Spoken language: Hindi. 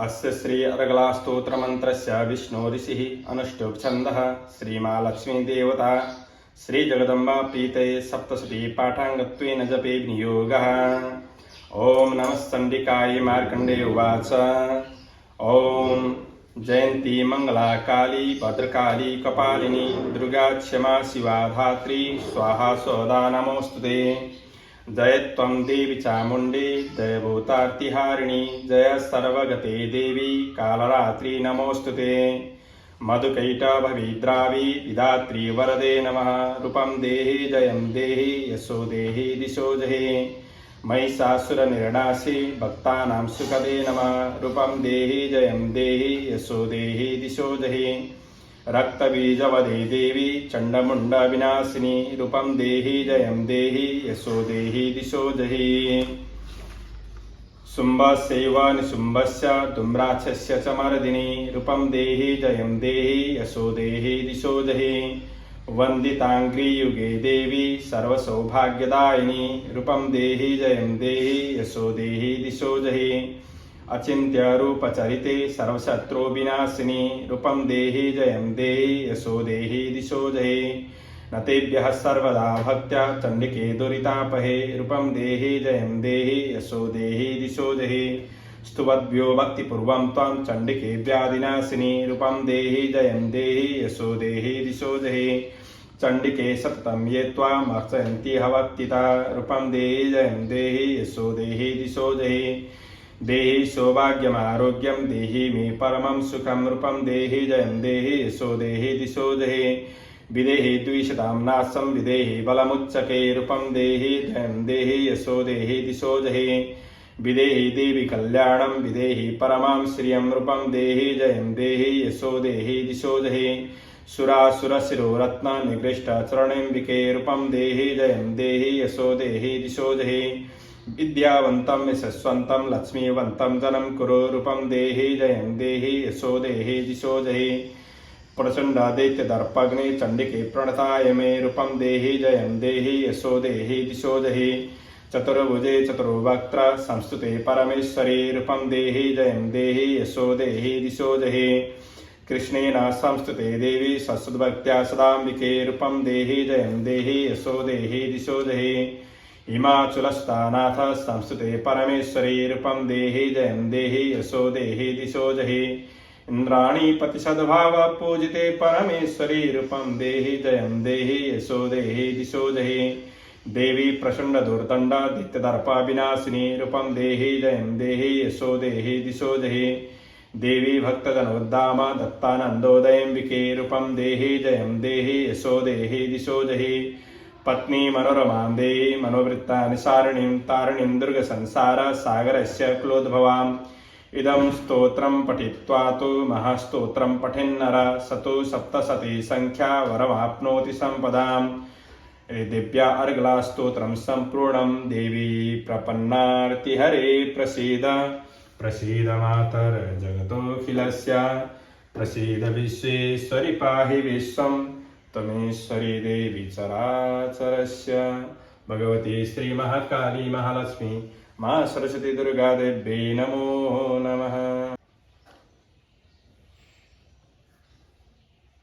अस्य श्री अर्गलास्तोत्रमन्त्रस्य विष्णोऋषिः अनुष्टुप्छन्दः श्रीमालक्ष्मीदेवता। श्रीजगदम्बाप्रीते सप्तसती पाठाङ्गत्वेन जपे विनियोगः। ॐ नमः चण्डिकायै मार्कण्डे उवाच। ॐ जयन्ती मङ्गला काली भद्रकाली कपालिनी दुर्गा क्षमा शिवा धात्री स्वाहा स्वदा नमोऽस्तु ते। जय त्वं देवि चामुण्डी जय भूतार्तिहारिणी जय सर्वगते देवी, कालरात्रि नमोऽस्तु ते। मधुकैटभविद्रावि विधात्री वरदे नमः। रूपं देहि, जयं देहि, यशो देहि, दिशो जहि। महिषासुरनिर्णासि भक्तानां सुखदे नमः। रूपं देहि, जयं देहि, यशो देहि, दिशो जहि। रक्तबीजवदे देवी चण्डमुण्डविनाशिनी, रूपं देहि, जयं देहि, यशो देहि, दिशो जहि। शुम्भस्यैव निशुम्भस्य धूम्राक्षस्य च मर्दिनी, रूपं देहि, जयं देहि, यशो देहि, दिशो जहि। वन्दिताङ्घ्रियुगे देवी, सर्वसौभाग्यदायिनी, रूपं देहि, जयं देहि, यशो देहि, दिशो जहि। अचिन्त्यरूपचरिते सर्वशत्रुविनाशिनी रूपं देहि जयं देहि, यशो देहि दिशो जहि न तेभ्यः सर्वदा भक्त्या चण्डिके दुरितापहे, रूपं देहि जयं देहि, यशो देहि दिशो जहि स्तुवद्भ्यो भक्तिपूर्वं त्वं चण्डिके व्याधिनाशिनी, रूपं देहि जयं देहि, यशो देहि दिशो जहि चण्डिके सततं ये त्वामर्चयन्ति हवत्तिता रूपं देहि जयं देहि, यशो देहि दिशो जहि देहि सौभाग्यमारोग्यं देहि मे परमं सुखम रूपं देहि जयं देहि यशो देहि दिशो जहि। विदेहि द्विषतां नाशं विदेहि बलमुच्चके रूपं देहि जयं देहि यशो देहि दिशो जहि। विदेहि देवि कल्याणं विदेहि परमां श्रियं रूपं देहि जयं देहि यशो देहि दिशो जहि। सुरासुरशिरो रत्ननिगृष्टचरणिम्बिके रूपं देहि जयं देहि यशो देहि दिशो जहि। विद्यावन्तं यशस्वन्तं लक्ष्मीवन्तं जनं कुरु रूपं देहि जयं देहि यशो देहि दिशो जहि। प्रचण्डादित्यदर्पग्ने चण्डिके प्रणताय मे रूपं देहि जयं देहि यशो देहि दिशो जहि। चतुर्भुजे चतुर्वक्त्र संस्तुते परमेश्वरी रूपं देहि जयं देहि यशो देहि दिशो जहि। कृष्णेन संस्तुते देवी सत्सद्भक्त्या सदाम्बिके रूपं देहि जयं देहि यशो देहि दिशो जहि। हिमाचलस्तानाथ संस्तुते परमेश्वरी रूपं देहि जयं, देहि यशो, देहि दिशो जहि। इन्द्राणी पतिसद्भाव पूजिते परमेश्वरी रूपं देहि जयं, देहि यशो, देहि दिशो जहि। देवी प्रचण्डदुर्दण्ड दित्यदर्पविनाशिनी रूपं देहि जयं, देहि यशो, देहि दिशो जहि। देवी भक्तजनोद्दाम दत्तानन्दोदयम्बिके, रूपं देहि जयं, देहि यशो, देहि दिशो जहि। पत्नी मनोरमां देहि मनोवृत्तानिसारिणीं तारिणीं दुर्गसंसारसागरस्य क्लोद्भवाम्। इदं स्तोत्रं पठित्वा तु महास्तोत्रं पठेन्नर, स तु सप्तशती सङ्ख्या वरमाप्नोति सम्पदाम्। देव्या अर्गलास्तोत्रं सम्पूर्णं, देवी प्रपन्नार्तिहरे प्रसीद। प्रसीद मातर जगतोऽखिलस्य प्रसीद विश्वेश्वरि पाहि विश्वं त्वमेश्वरी देवी चराचरस्य। भगवती श्रीमहाकाली महालक्ष्मी मा सरस्वती दुर्गादेव्यै नमो नमः।